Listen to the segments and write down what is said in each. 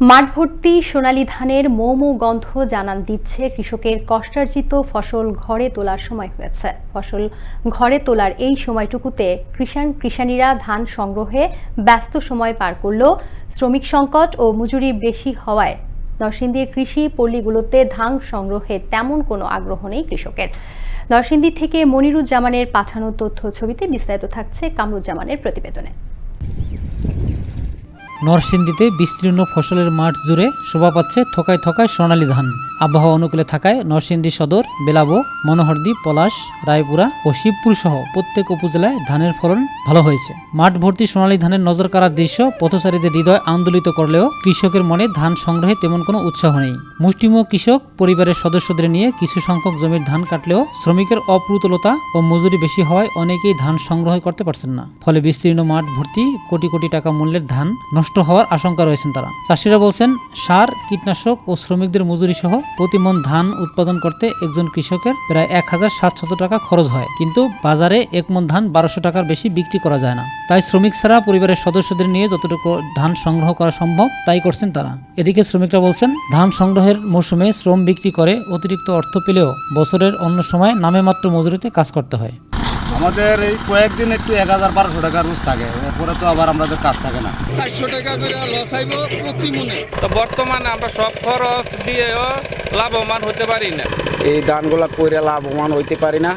মাঠ ভর্তি সোনালী ধানের মৌমো গন্ধ জানান দিচ্ছে কৃষকের কষ্টার্জিত ফসল ঘরে তোলার সময় হয়েছে। ফসল ঘরে তোলার এই সময়টুকুতে কৃষাণ কৃষাণীরা ধান সংগ্রহে ব্যস্ত সময় পার করলেও শ্রমিক সংকট ও মজুরি বেশি হওয়ায় নরসিংদীর কৃষি পল্লীগুলোতে ধান সংগ্রহে তেমন কোনো আগ্রহ নেই কৃষকের। নরসিংদী থেকে মনিরুজ্জামানের পাঠানো তথ্য ছবিতে বিস্তারিত থাকছে কামরুজ্জামানের প্রতিবেদনে। নরসিংদীতে বিস্তীর্ণ ফসলের মাঠ জুড়ে শোভা পাচ্ছে থকায় থকায় সোনালী ধান। আবহাওয়া অনুকূলে থাকায় নরসিংদী সদর, বেলাবো, মনোহরদী, পলাশ, রায়পুরা ও শিবপুর সহ প্রত্যেক উপজেলায় ধানের ফলন ভালো হয়েছে। মাঠ ভর্তি সোনালী ধানের নজর কাড়ার দৃশ্য পথচারীদের হৃদয় আন্দোলিত করলেও কৃষকের মনে ধান সংগ্রহে তেমন কোনো উৎসাহ নেই। মুষ্টিমেয় কৃষক, পরিবারের সদস্যদের নিয়ে কিছু সংখ্যক জমির ধান কাটলেও শ্রমিকের অপ্রুতলতা ও মজুরি বেশি হওয়ায় অনেকেই ধান সংগ্রহ করতে পারছেন না। ফলে বিস্তীর্ণ মাঠ ভর্তি কোটি কোটি টাকা মূল্যের ধান নষ্ট হওয়ার আশঙ্কা রয়েছেন তারা। চাষিরা বলছেন, সার, কীটনাশক ও শ্রমিকদের মজুরি সহ প্রতি মন ধান উৎপাদন করতে একজন কৃষকের প্রায় এক হাজার সাতশত টাকা খরচ হয়। কিন্তু বাজারে এক মন ধান বারোশো টাকার বেশি বিক্রি করা যায় না। তাই শ্রমিক ছাড়া পরিবারের সদস্যদের নিয়ে যতটুকু ধান সংগ্রহ করা সম্ভব, তাই করছেন তারা। এদিকে শ্রমিকরা বলছেন, ধান সংগ্রহের মৌসুমে শ্রম বিক্রি করে অতিরিক্ত অর্থ পেলেও বছরের অন্য সময় নামে মাত্র মজুরিতে কাজ করতে হয়। আমাদের এই কয়েকদিন একটু এক হাজার বারোশো টাকা রোজ থাকে এরপরে তো আবার আমাদের কাজ থাকে না। চারশো টাকা করে লস আইব প্রতি মনে। তো বর্তমানে আমরা সব খরচ দিয়েও লাভবান হতে পারি না। এই ধানগুলা করে লাভবান হইতে পারি না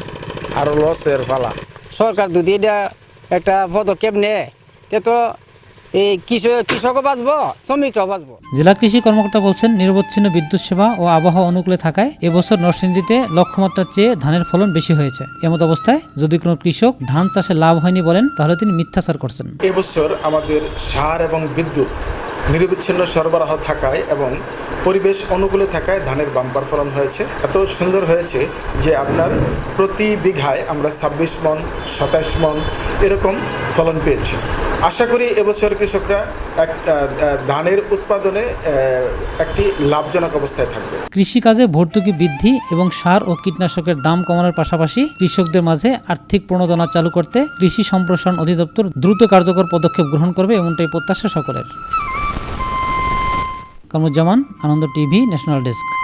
আরও লসের ফালা সরকার যদি এটা একটা পদক্ষেপ নেয় তে তো এই কৃষক কৃষকও বাঁচবো শ্রমিকরাও বাঁচবো। জেলা কৃষি কর্মকর্তা বলছেন নিরবচ্ছিন্ন বিদ্যুৎ সেবা ও আবহাওয়া অনুকূলে থাকায় এবছর নরসিংদীতে লক্ষ্যমাত্রার চেয়ে ধানের ফলন বেশি হয়েছে। এমত অবস্থায় যদি কোনো কৃষক ধান চাষে লাভ হয়নি বলেন তাহলে তিনি মিথ্যাচার করছেন। এবছর আমাদের সার এবং বিদ্যুৎ নিরবিচ্ছিন্ন সরবরাহ থাকায় এবং পরিবেশ অনুকূলে থাকায় ধানের বাম্পার ফলন হয়েছে। এত সুন্দর হয়েছে যে আপনার প্রতি বিঘায় আমরা ছাব্বিশ মন, সাতাশ মন এরকম ফলন পেয়েছি। আশা করি এবছর কৃষকরা এক ধানের উৎপাদনে একটি লাভজনক অবস্থায় থাকবে। কৃষিকাজে ভর্তুকি বৃদ্ধি এবং সার ও কীটনাশকের দাম কমানোর পাশাপাশি কৃষকদের মাঝে আর্থিক প্রণোদনা চালু করতে কৃষি সম্প্রসারণ অধিদপ্তর দ্রুত কার্যকর পদক্ষেপ গ্রহণ করবে এমনটাই প্রত্যাশা সকলের। Kamruzzaman Ananda TV national desk.